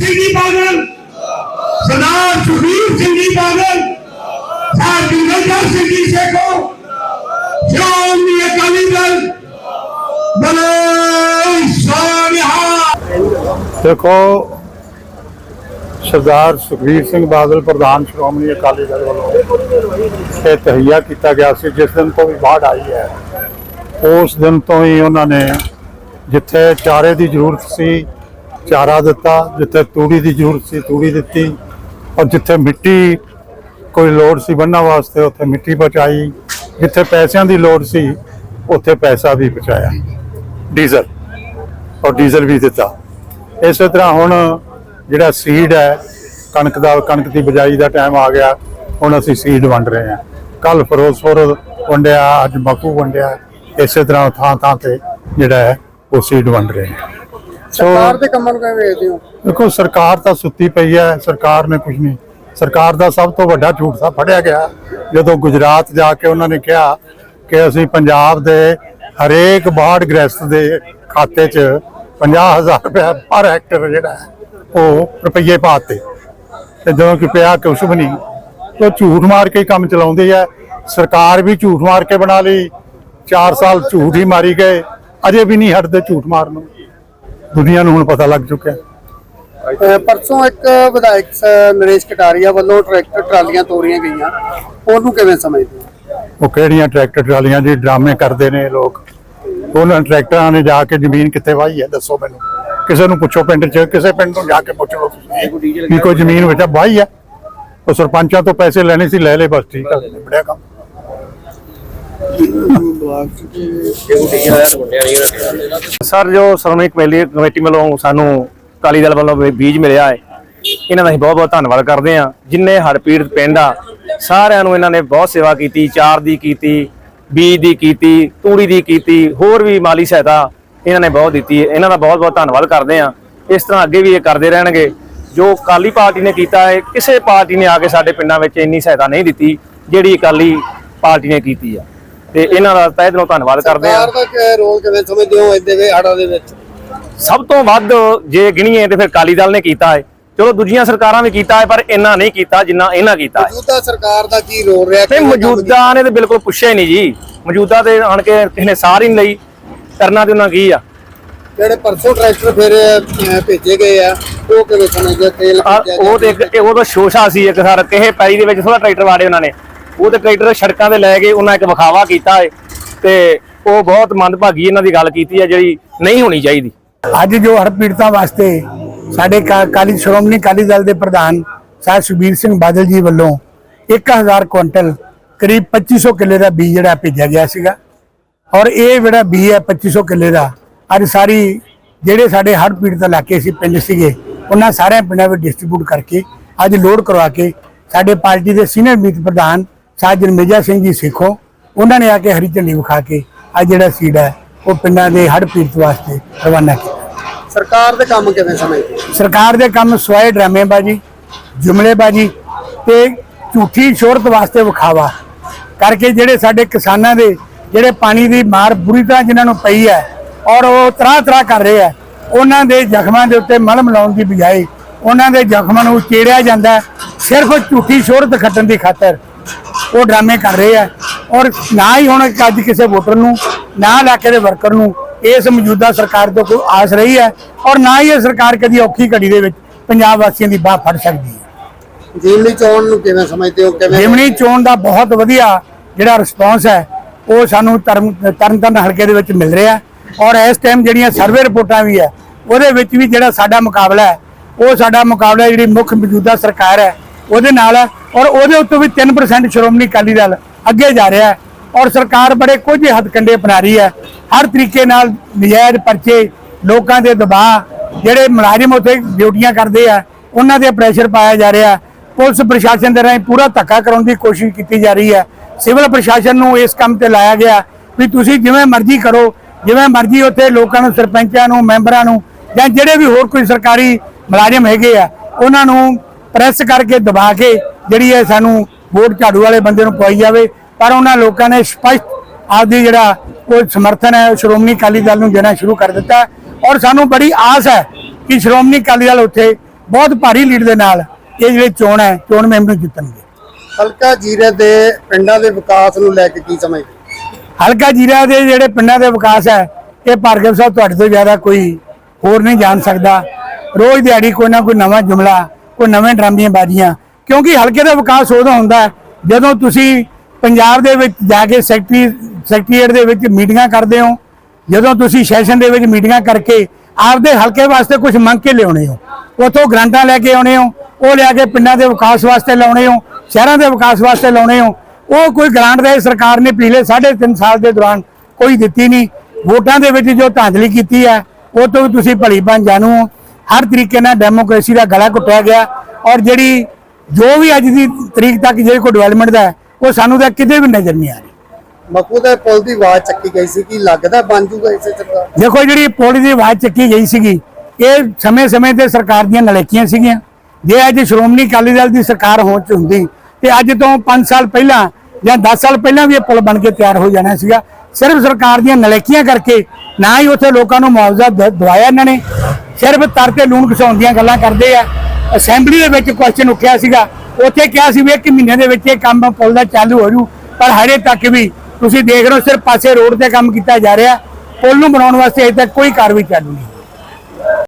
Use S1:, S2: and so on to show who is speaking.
S1: ਸਿੰਘ ਜੀ ਬਾਦਲ ਸਰਦਾਰ ਸੁਖਬੀਰ ਸਿੰਘ ਜੀ ਬਾਦਲ ਸਾਹਿਬ ਜਿੰਦਰ ਸਿੰਘ ਜੀ ਸੇਖੋ। ਸ਼੍ਰੋਮਣੀ ਅਕਾਲੀ ਦਲ। ਬਲੇ ਸੋਨਿਹਾ
S2: ਦੇਖੋ, ਸਰਦਾਰ ਸੁਖਬੀਰ ਸਿੰਘ ਬਾਦਲ ਪ੍ਰਧਾਨ ਸ਼੍ਰੋਮਣੀ ਅਕਾਲੀ ਦਲ ਵੱਲੋਂ ਇਹ ਤਹਈਆ ਕੀਤਾ ਗਿਆ ਸੀ, ਜਿਸ ਦਿਨ ਤੋਂ ਵੀ ਬਾੜ ਆਈ ਹੈ। ਉਸ ਦਿਨ ਤੋਂ ਹੀ ਉਹਨਾਂ ਨੇ ਜਿੱਥੇ ਚਾਰੇ ਦੀ ਜ਼ਰੂਰਤ ਸੀ ਚਾਰਾ ਦਿੱਤਾ, ਜਿੱਥੇ ਤੂੜੀ ਦੀ ਜ਼ਰੂਰਤ ਸੀ ਤੂੜੀ ਦਿੱਤੀ ਔਰ ਜਿੱਥੇ ਮਿੱਟੀ ਕੋਈ ਲੋੜ ਸੀ ਬੰਨਣ ਵਾਸਤੇ, ਉੱਥੇ ਮਿੱਟੀ ਪਹੁੰਚਾਈ। ਜਿੱਥੇ ਪੈਸਿਆਂ ਦੀ ਲੋੜ ਸੀ, ਉੱਥੇ ਪੈਸਾ ਵੀ ਪਹੁੰਚਾਇਆ। ਡੀਜ਼ਲ, ਔਰ ਡੀਜ਼ਲ ਵੀ ਦਿੱਤਾ। ਇਸੇ ਤਰ੍ਹਾਂ ਹੁਣ ਜਿਹੜਾ ਸੀਡ ਹੈ, ਕਣਕ ਦਾ, ਕਣਕ ਦੀ ਬਿਜਾਈ ਦਾ ਟਾਈਮ ਆ ਗਿਆ। ਹੁਣ ਅਸੀਂ ਸੀਡ ਵੰਡ ਰਹੇ ਹਾਂ। ਕੱਲ ਫਿਰੋਜ਼ਪੁਰ ਵੰਡਿਆ, ਅੱਜ ਮਕੂ ਵੰਡਿਆ। ਇਸੇ ਤਰ੍ਹਾਂ ਥਾਂ ਥਾਂ ਤੇ ਜਿਹੜਾ ਹੈ, ਉਹ ਸੀਡ ਵੰਡ ਰਹੇ ਹਾਂ।
S3: ਸਰਕਾਰ ਦੇ ਕੰਮਾਂ ਨੂੰ ਕਿਵੇਂ ਵੇਖਦੇ ਹੋ?
S2: ਦੇਖੋ ਸਰਕਾਰ ਤਾਂ ਸੁੱਤੀ ਪਈ ਹੈ ਸਰਕਾਰ ਨੇ ਕੁਝ ਨਹੀਂ। ਸਰਕਾਰ ਦਾ ਸਭ ਤੋਂ ਵੱਡਾ ਝੂਠ ਤਾਂ ਫੜਿਆ ਗਿਆ। ਜਦੋਂ ਗੁਜਰਾਤ ਜਾ ਕੇ ਉਹਨਾਂ ਨੇ ਕਿਹਾ ਕਿ ਅਸੀਂ ਪੰਜਾਬ ਦੇ ਹਰੇਕ ਬਾੜ ਗ੍ਰਸਤ ਦੇ ਖਾਤੇ 'ਚ 50000 ਰੁਪਏ ਪਰ ਹੈਕਟਰ ਜਿਹੜਾ ਹੈ, ਉਹ ਰੁਪਈਏ ਪਾਤੇ ਤੇ ਜਦੋਂ ਕਿ ਪਿਆ ਕੁਛ ਵੀ ਨਹੀਂ ਉਹ ਝੂਠ ਮਾਰ ਕੇ ਕੰਮ ਚਲਾਉਂਦੇ ਆ। ਸਰਕਾਰ ਵੀ ਝੂਠ ਮਾਰ ਕੇ ਬਣਾ ਲਈ। 4 ਸਾਲ ਝੂਠ ਹੀ ਮਾਰੀ ਗਏ। ਅਜੇ ਵੀ ਨਹੀਂ ਹਟਦੇ ਝੂਠ ਮਾਰਨ ਨੂੰ। ਦੁਨੀਆ ਨੂੰ ਹੁਣ ਪਤਾ ਲੱਗ ਚੁੱਕਿਆ।
S3: ਅਹ ਪਰਸੋਂ ਇੱਕ ਵਿਧਾਇਕ ਸ- ਨਰੇਸ਼ ਕਟਾਰੀਆ ਵੱਲੋਂ ਟਰੈਕਟਰ ਟਰਾਲੀਆਂ ਤੋਰੀਆਂ ਗਈਆਂ। ਉਹਨੂੰ ਕਿਵੇਂ ਸਮਝਦੇ ਹੋ?
S2: ਉਹ ਕਿਹੜੀਆਂ ਟਰੈਕਟਰ ਟਰਾਲੀਆਂ ਦੇ ਡਰਾਮੇ ਕਰਦੇ ਨੇ ਇਹ ਲੋਕ। ਉਹਨਾਂ ਟਰੈਕਟਰਾਂ ਨੇ ਜਾ ਕੇ ਜ਼ਮੀਨ ਕਿੱਥੇ ਵਾਹੀ ਹੈ ਦੱਸੋ ਮੈਨੂੰ। ਕਿਸੇ ਨੂੰ ਪੁੱਛੋ ਪਿੰਡ 'ਚ ਕਿਸੇ ਪਿੰਡ ਨੂੰ ਜਾ ਕੇ ਪੁੱਛ। ਲਓ ਤੁਸੀਂ ਵੀ ਕੋਈ ਜ਼ਮੀਨ ਵਿੱਚ ਵਾਹੀ ਹੈ। ਉਹ ਸਰਪੰਚਾਂ ਤੋਂ ਪੈਸੇ ਲੈਣੇ ਸੀ ਲੈ ਲੈ ਬਸ ਠੀਕ ਆ। ਬੜਿਆ ਕੰਮ।
S4: ਸਰ, ਜੋ ਸ਼੍ਰੋਮਣੀ ਕਮੇਟੀ ਕਮੇਟੀ ਵੱਲੋਂ ਸਾਨੂੰ ਅਕਾਲੀ ਦਲ ਵੱਲੋਂ ਬੀਜ ਮਿਲਿਆ ਹੈ, ਇਹਨਾਂ ਦਾ ਅਸੀਂ ਬਹੁਤ ਬਹੁਤ ਧੰਨਵਾਦ ਕਰਦੇ ਹਾਂ। ਜਿੰਨੇ ਹੜ੍ਹ ਪੀੜਤ ਪਿੰਡ ਆ, ਸਾਰਿਆਂ ਨੂੰ ਇਹਨਾਂ ਨੇ ਬਹੁਤ ਸੇਵਾ ਕੀਤੀ, ਚਾਰ ਦੀ ਕੀਤੀ, ਬੀਜ ਦੀ ਕੀਤੀ, ਤੂੜੀ ਦੀ ਕੀਤੀ, ਹੋਰ ਵੀ ਮਾਲੀ ਸਹਾਇਤਾ ਇਹਨਾਂ ਨੇ ਬਹੁਤ ਦਿੱਤੀ ਹੈ। ਇਹਨਾਂ ਦਾ ਬਹੁਤ ਬਹੁਤ ਧੰਨਵਾਦ ਕਰਦੇ ਹਾਂ। ਇਸ ਤਰ੍ਹਾਂ ਅੱਗੇ ਵੀ ਇਹ ਕਰਦੇ ਰਹਿਣਗੇ। ਜੋ ਅਕਾਲੀ ਪਾਰਟੀ ਨੇ ਕੀਤਾ ਹੈ, ਕਿਸੇ ਪਾਰਟੀ ਨੇ ਆ ਕੇ ਸਾਡੇ ਪਿੰਡਾਂ ਵਿੱਚ ਇੰਨੀ ਸਹਾਇਤਾ ਨਹੀਂ ਦਿੱਤੀ, ਜਿਹੜੀ ਅਕਾਲੀ ਪਾਰਟੀ ਨੇ ਕੀਤੀ ਆ। ਤੇ ਇਹਨਾਂ ਦਾ ਤਹਿ ਦਿਲੋਂ ਧੰਨਵਾਦ ਕਰਦੇ ਹਾਂ।
S3: ਸਰਕਾਰ ਦਾ ਕਿ- ਰੋਲ ਕਿਵੇਂ ਸਮਝਦੇ ਹੋ ਇਹਦੇ ਵਿੱਚ ਹੜਾਂ ਦੇ ਵਿੱਚ?
S4: ਸਭ ਤੋਂ ਵੱਧ ਜੇ ਗਿਣੀਏ ਤੇ ਫਿਰ ਅਕਾਲੀ ਦਲ ਨੇ ਕੀਤਾ ਹੈ। ਚਲੋ ਦੂਜੀਆਂ ਸਰਕਾਰਾਂ ਵੀ ਕੀਤਾ ਹੈ ਪਰ ਇੰਨਾ ਨਹੀਂ ਕੀਤਾ ਜਿੰਨਾ ਇਹਨਾਂ ਕੀਤਾ ਹੈ।
S3: ਮੌਜੂਦਾ ਸਰਕਾਰ ਦਾ ਕੀ ਰੋਲ ਰਿਹਾ
S4: ਤੇ
S3: ਕਿਵੇਂ ਕੰਮ
S4: ਮੌਜੂਦਾ ਨੇ ਤੇ ਬਿਲਕੁਲ ਪੁੱਛਿਆ ਹੀ ਨਹੀਂ ਜੀ। ਮੌਜੂਦਾ ਤੇ ਆਣ ਕੇ ਕਿਸੇ ਨੇ ਸਾਰ ਹੀ ਨਹੀਂ ਲਈ। ਕਰਨਾ ਤੇ ਉਹਨਾਂ ਕੀ ਆ?
S3: ਜਿਹੜੇ ਪਰਸੋਂ ਟਰੈਕਟਰ ਫਿਰ ਅਹ, ਭੇਜੇ ਗਏ ਆ ਉਹ ਕਿਵੇਂ ਸਮਝਦੇ ਹੋ? ਤੇਲ
S4: ਆ,
S3: ਭੇਜਿਆ
S4: ਉਹ ਤੇ
S3: ਗਿਆ।
S4: ਇੱਕ ਉਹ ਤਾਂ ਸ਼ੋਸ਼ਾ ਸੀ ਇੱਕ ਸਾਰ ਕਿਸੇ ਪੈਰੀ ਦੇ ਵਿੱਚ ਥੋੜਾ ਟਰੈਕਟਰ ਵਾੜੇ ਉਹਨਾਂ ਨੇ। ਉਹ ਤੇ ਟਰੈਕਟਰ ਸੜਕਾਂ ਤੇ ਲੈ ਕੇ ਉਹਨਾਂ ਇੱਕ ਵਿਖਾਵਾ ਕੀਤਾ ਹੈ ਤੇ ਉਹ ਬਹੁਤ ਮੰਦਭਾਗੀ ਇਹਨਾਂ ਦੀ ਗੱਲ ਕੀਤੀ ਹੈ, ਜਿਹੜੀ ਨਹੀਂ ਹੋਣੀ ਚਾਹੀਦੀ।
S5: ਅੱਜ ਜੋ ਹੜ੍ਹ ਪੀੜਤਾਂ ਵਾਸਤੇ ਸਾਡੇ ਕਾਲੀ ਸ਼੍ਰੋਮਣੀ ਅਕਾਲੀ ਦਲ ਦੇ ਪ੍ਰਧਾਨ ਸਾਹਿਬ ਸੁਖਬੀਰ ਸਿੰਘ ਬਾਦਲ ਜੀ ਵੱਲੋਂ 1000 ਕੁਇੰਟਲ ਕਰੀਬ 2500 ਕਿੱਲੇ ਦਾ ਬੀਜ ਜਿਹੜਾ ਭੇਜਿਆ ਗਿਆ ਸੀਗਾ। ਔਰ ਇਹ ਜਿਹੜਾ ਬੀਜ ਹੈ 2500 ਕਿੱਲੇ ਦਾ, ਅੱਜ ਸਾਰੀ ਜਿਹੜੇ ਸਾਡੇ ਹੜ੍ਹ ਪੀੜਤ ਇਲਾਕੇ ਸੀ, ਪਿੰਡ ਸੀਗੇ, ਉਹਨਾਂ ਸਾਰਿਆਂ ਪਿੰਡਾਂ ਵਿੱਚ ਡਿਸਟ੍ਰੀਬਿਊਟ ਕਰਕੇ ਅੱਜ ਲੋਡ ਕਰਵਾ ਕੇ ਸਾਡੇ ਪਾਰਟੀ ਦੇ ਸੀਨੀਅਰ ਮੀਤ ਪ੍ਰਧਾਨ ਸਾਹਿਬ ਜਰਮੇਜਾ ਸਿੰਘ ਜੀ ਸੇਖੋਂ ਉਹਨਾਂ ਨੇ ਆ ਕੇ ਹਰੀ ਝੰਡੀ ਵਿਖਾ ਕੇ ਅੱਜ ਜਿਹੜਾ ਸੀਡ ਹੈ ਉਹ ਪਿੰਡਾਂ ਦੇ ਹੜ੍ਹ ਪੀੜਤ ਵਾਸਤੇ ਰਵਾਨਾ ਕੀਤਾ
S3: ਸਰਕਾਰ ਦੇ ਕੰਮ ਕਿਵੇਂ ਸਮਝਦੇ?
S5: ਸਰਕਾਰ ਦੇ ਕੰਮ ਸਵਾਏ ਡਰਾਮੇਬਾਜ਼ੀ ਜੁਮਲੇਬਾਜ਼ੀ ਤੇ ਝੂਠੀ ਸ਼ੋਹਰਤ ਵਾਸਤੇ ਵਿਖਾਵਾ ਕਰਕੇ ਜਿਹੜੇ ਸਾਡੇ ਕਿਸਾਨਾਂ ਦੇ ਜਿਹੜੇ ਪਾਣੀ ਦੀ ਮਾਰ ਬੁਰੀ ਤਰ੍ਹਾਂ ਜਿਨ੍ਹਾਂ ਨੂੰ ਪਈ ਹੈ ਔਰ ਉਹ ਤਰਾ ਤਰਾ ਕਰ ਰਹੇ ਆ ਉਹਨਾਂ ਦੇ ਜ਼ਖਮਾਂ ਦੇ ਉੱਤੇ ਮਲਮ ਲਾਉਣ ਦੀ ਬਜਾਏ ਉਹਨਾਂ ਦੇ ਜ਼ਖਮਾਂ ਨੂੰ ਚੇੜਿਆ ਜਾਂਦਾ ਸਿਰਫ ਝੂਠੀ ਸ਼ੋਹਰਤ ਖੱਟਣ ਦੀ ਖਾਤਰ ਉਹ ਡਰਾਮੇ ਕਰ ਰਹੇ ਆ। ਔਰ ਨਾ ਹੀ ਹੁਣ ਅੱਜ ਕਿਸੇ ਵੋਟਰ ਨੂੰ ਨਾ ਇਲਾਕੇ ਦੇ ਵਰਕਰ ਨੂੰ ਇਸ ਮੌਜੂਦਾ ਸਰਕਾਰ ਤੋਂ ਕੋਈ ਆਸ ਰਹੀ ਹੈ ਔਰ ਨਾ ਹੀ ਇਹ ਸਰਕਾਰ ਕਦੀ ਔਖੀ ਘੜੀ ਦੇ ਵਿੱਚ ਪੰਜਾਬ ਵਾਸੀਆਂ ਦੀ ਬਾਹ ਫੜ ਸਕਦੀ ਹੈ।
S3: ਜੀਵਨੀ ਚੋਣ ਨੂੰ ਕਿਵੇਂ ਸਮਝਦੇ ਹੋ? ਕਿਵੇਂ
S5: ਜਿਮਣੀ ਚੋਣ ਦਾ ਬਹੁਤ ਵਧੀਆ ਜਿਹੜਾ ਰਿਸਪੌਂਸ ਹੈ ਉਹ ਸਾਨੂੰ ਤਰਨ ਤਰਨਤਾਰਨ ਹਲਕੇ ਦੇ ਵਿੱਚ ਮਿਲ ਰਿਹਾ। ਔਰ ਇਸ ਟਾਈਮ ਜਿਹੜੀਆਂ ਸਰਵੇ ਰਿਪੋਰਟਾਂ ਵੀ ਹੈ ਉਹਦੇ ਵਿੱਚ ਵੀ ਜਿਹੜਾ ਸਾਡਾ ਮੁਕਾਬਲਾ ਹੈ ਉਹ ਸਾਡਾ ਮੁਕਾਬਲਾ ਜਿਹੜੀ ਮੁੱਖ ਮੌਜੂਦਾ ਸਰਕਾਰ ਹੈ ਉਹਦੇ ਨਾਲ ਹੈ ਔਰ ਉਹਦੇ ਉੱਤੇ ਵੀ 3% ਸ਼੍ਰੋਮਣੀ ਅਕਾਲੀ ਦਲ ਅੱਗੇ ਜਾ ਰਿਹਾ ਹੈ। ਔਰ ਸਰਕਾਰ ਬੜੇ ਕੁਝ ਹੱਥਕੰਡੇ ਅਪਣਾ ਰਹੀ ਹੈ। ਹਰ ਤਰੀਕੇ ਨਾਲ ਨਜਾਇਜ਼ ਪਰਚੇ, ਲੋਕਾਂ ਦੇ ਦਬਾਅ, ਜਿਹੜੇ ਮੁਲਾਜ਼ਮ ਉੱਥੇ ਡਿਊਟੀਆਂ ਕਰਦੇ ਆ, ਉਹਨਾਂ ਤੇ ਪ੍ਰੈਸ਼ਰ ਪਾਇਆ ਜਾ ਰਿਹਾ ਪੁਲਿਸ ਪ੍ਰਸ਼ਾਸਨ ਦੇ ਰਾਹੀਂ ਪੂਰਾ ਧੱਕਾ ਕਰਾਉਣ ਦੀ ਕੋਸ਼ਿਸ਼ ਕੀਤੀ ਜਾ ਰਹੀ ਹੈ। ਸਿਵਲ ਪ੍ਰਸ਼ਾਸਨ ਨੂੰ ਇਸ ਕੰਮ ਤੇ ਲਾਇਆ ਗਿਆ ਵੀ ਤੁਸੀਂ ਜਿਵੇਂ ਮਰਜ਼ੀ ਕਰੋ, ਜਿਵੇਂ ਮਰਜ਼ੀ ਉੱਥੇ ਲੋਕਾਂ ਨੂੰ, ਸਰਪੰਚਾਂ ਨੂੰ, ਮੈਂਬਰਾਂ ਨੂੰ ਜਾਂ ਜਿਹੜੇ ਵੀ ਹੋਰ ਕੋਈ ਸਰਕਾਰੀ ਮੁਲਾਜ਼ਮ ਹੈਗੇ ਆ, ਉਹਨਾਂ ਨੂੰ ਪ੍ਰੈਸ ਕਰਕੇ ਦਬਾ ਕੇ ਜਿਹੜੀ ਹੈ ਸਾਨੂੰ ਵੋਟ ਝਾੜੂ ਵਾਲੇ ਬੰਦੇ ਨੂੰ ਪਵਾਈ ਜਾਵੇ ਪਰ ਉਹਨਾਂ ਲੋਕਾਂ ਨੇ ਸਪਸ਼ਟ ਆਪਦੀ ਜਿਹੜਾ ਉਹ ਸਮਰਥਨ ਹੈ ਸ਼੍ਰੋਮਣੀ ਅਕਾਲੀ ਦਲ ਨੂੰ ਦੇਣਾ ਸ਼ੁਰੂ ਕਰ ਦਿੱਤਾ। ਔਰ ਸਾਨੂੰ ਬੜੀ ਆਸ ਹੈ ਕਿ ਸ਼੍ਰੋਮਣੀ ਅਕਾਲੀ ਦਲ ਉੱਥੇ ਬਹੁਤ ਭਾਰੀ ਲੀਡ ਦੇ ਨਾਲ ਇਹ ਜਿਹੜੀ ਚੋਣ ਹੈ ਚੋਣ ਨੂੰ ਜਿੱਤਣਗੇ।
S3: ਹਲਕਾ ਜੀਰੇ ਦੇ ਪਿੰਡਾਂ ਦੇ ਵਿਕਾਸ ਨੂੰ ਲੈ ਕੇ ਕੀ ਸਮਝਦੇ
S5: ਹਲਕਾ ਜੀਰਾ ਦੇ ਜਿਹੜੇ ਪਿੰਡਾਂ ਦੇ ਵਿਕਾਸ ਹੈ ਇਹ ਭਾਰਗਵ ਸਾਹਿਬ ਤੁਹਾਡੇ ਤੋਂ ਜ਼ਿਆਦਾ ਕੋਈ ਹੋਰ ਨਹੀਂ ਜਾਣ ਸਕਦਾ। ਰੋਜ਼ ਦਿਹਾੜੀ ਕੋਈ ਨਾ ਕੋਈ ਨਵਾਂ ਜੁਮਲਾ ਕੋਈ ਨਵੇਂ ਡਰਾਮੀਆਂ ਬਾਜੀਆਂ ਕਿਉਂਕਿ ਹਲਕੇ ਦਾ ਵਿਕਾਸ ਉਦੋਂ ਹੁੰਦਾ ਜਦੋਂ ਤੁਸੀਂ ਪੰਜਾਬ ਦੇ ਵਿੱਚ ਜਾ ਕੇ ਸੈਕਟਰੀ, ਸੈਕਟਰੀਏਟ ਦੇ ਵਿੱਚ ਮੀਟਿੰਗਾਂ ਕਰਦੇ ਹੋ, ਜਦੋਂ ਤੁਸੀਂ ਸੈਸ਼ਨ ਦੇ ਵਿੱਚ ਮੀਟਿੰਗਾਂ ਕਰਕੇ ਆਪਦੇ ਹਲਕੇ ਵਾਸਤੇ ਕੁਝ ਮੰਗ ਕੇ ਲਿਆਉਣੇ ਹੋ, ਉਥੋਂ ਗ੍ਰਾਂਟਾਂ ਲੈ ਕੇ ਆਉਣੇ ਹੋ, ਉਹ ਲਿਆ ਕੇ ਪਿੰਡਾਂ ਦੇ ਵਿਕਾਸ ਵਾਸਤੇ ਲਾਉਣੇ ਹੋ, ਸ਼ਹਿਰਾਂ ਦੇ ਵਿਕਾਸ ਵਾਸਤੇ ਲਾਉਣੇ ਹੋ, ਉਹ ਕੋਈ ਗ੍ਰਾਂਟ ਦੇ ਸਰਕਾਰ ਨੇ ਪਿਛਲੇ 3.5 ਸਾਲ ਦੇ ਦੌਰਾਨ ਕੋਈ ਦਿੱਤੀ ਨਹੀਂ ਵੋਟਾਂ ਦੇ ਵਿੱਚ ਜੋ ਧਾਂਦਲੀ ਕੀਤੀ ਹੈ, ਉਹ ਤੋਂ ਵੀ ਤੁਸੀਂ ਭਲੀ ਬਣ ਜਾਣੂ ਹੋ। ਹਰ ਤਰੀਕੇ ਨਾਲ ਡੈਮੋਕ੍ਰੇਸੀ ਦਾ ਗਲਾ ਘੁੱਟਿਆ ਗਿਆ ਔਰ ਜਿਹੜੀ ਜੋ ਵੀ ਅੱਜ ਦੀ ਤਰੀਕ ਤੱਕ ਜਿਹੜੀ ਕੋਈ ਡਿਵੈਲਪਮੈਂਟ ਦਾ ਉਹ ਸਾਨੂੰ ਤਾਂ ਕਿਤੇ ਵੀ ਨਜ਼ਰ ਨਹੀਂ ਆ ਰਹੀ।
S3: ਮਕੂ ਦੇ ਪੁਲ ਦੀ ਆਵਾਜ਼ ਚੱਕੀ ਗਈ ਸੀ ਕਿ ਲੱਗਦਾ ਬਣ ਜੂਗਾ ਇਸੇ ਸਰਕਾਰ
S5: ਦੇਖੋ ਜਿਹੜੀ ਪੌੜੀ ਦੀ ਆਵਾਜ਼ ਚੱਕੀ ਗਈ ਸੀਗੀ ਇਹ ਸਮੇਂ-ਸਮੇਂ ਤੇ ਸਰਕਾਰ ਦੀਆਂ ਨਲੇਕੀਆਂ ਸੀਗੀਆਂ। ਜੇ ਅੱਜ ਸ਼੍ਰੋਮਣੀ ਅਕਾਲੀ ਦਲ ਦੀ ਸਰਕਾਰ ਹੋਂ ਚ ਹੁੰਦੀ ਤੇ ਅੱਜ ਤੋਂ 5 ਸਾਲ ਪਹਿਲਾਂ ਜਾਂ 10 ਸਾਲ ਪਹਿਲਾਂ ਵੀ ਇਹ ਪੁਲ ਬਣ ਕੇ ਤਿਆਰ ਹੋ ਜਾਣਾ ਸੀਗਾ। ਸਿਰਫ ਸਰਕਾਰ ਦੀਆਂ ਨਲੇਕੀਆਂ ਕਰਕੇ ਨਾ ਹੀ ਉੱਥੇ ਲੋਕਾਂ ਨੂੰ ਮੁਆਵਜ਼ਾ ਦਵਾਇਆ ਇਹਨਾਂ ਨੇ। ਸਿਰਫ ਤਰ ਤੇ ਲੂਣ ਘਸਾਉਣ ਦੀਆਂ ਗੱਲਾਂ ਕਰਦੇ ਆ। ਅਸੈਂਬਲੀ ਦੇ ਵਿੱਚ ਕੁਐਸਚਨ ਉੱਠਿਆ ਸੀਗਾ। ਉੱਥੇ ਕਿਹਾ ਸੀ ਵੀ ਇੱਕ ਮਹੀਨੇ ਦੇ ਵਿੱਚ ਇਹ ਕੰਮ ਪੁਲ ਦਾ ਚਾਲੂ ਹੋ ਜੂ। ਪਰ ਹਜੇ ਤੱਕ ਵੀ ਤੁਸੀਂ ਦੇਖ ਰਹੇ ਹੋ, ਸਿਰਫ ਪਾਸੇ ਰੋਡ ਤੇ ਕੰਮ ਕੀਤਾ ਜਾ ਰਿਹਾ। ਪੁਲ ਨੂੰ ਬਣਾਉਣ ਵਾਸਤੇ ਅਜੇ ਤੱਕ ਕੋਈ ਕਾਰਵਾਈ ਚਾਲੂ ਨਹੀਂ।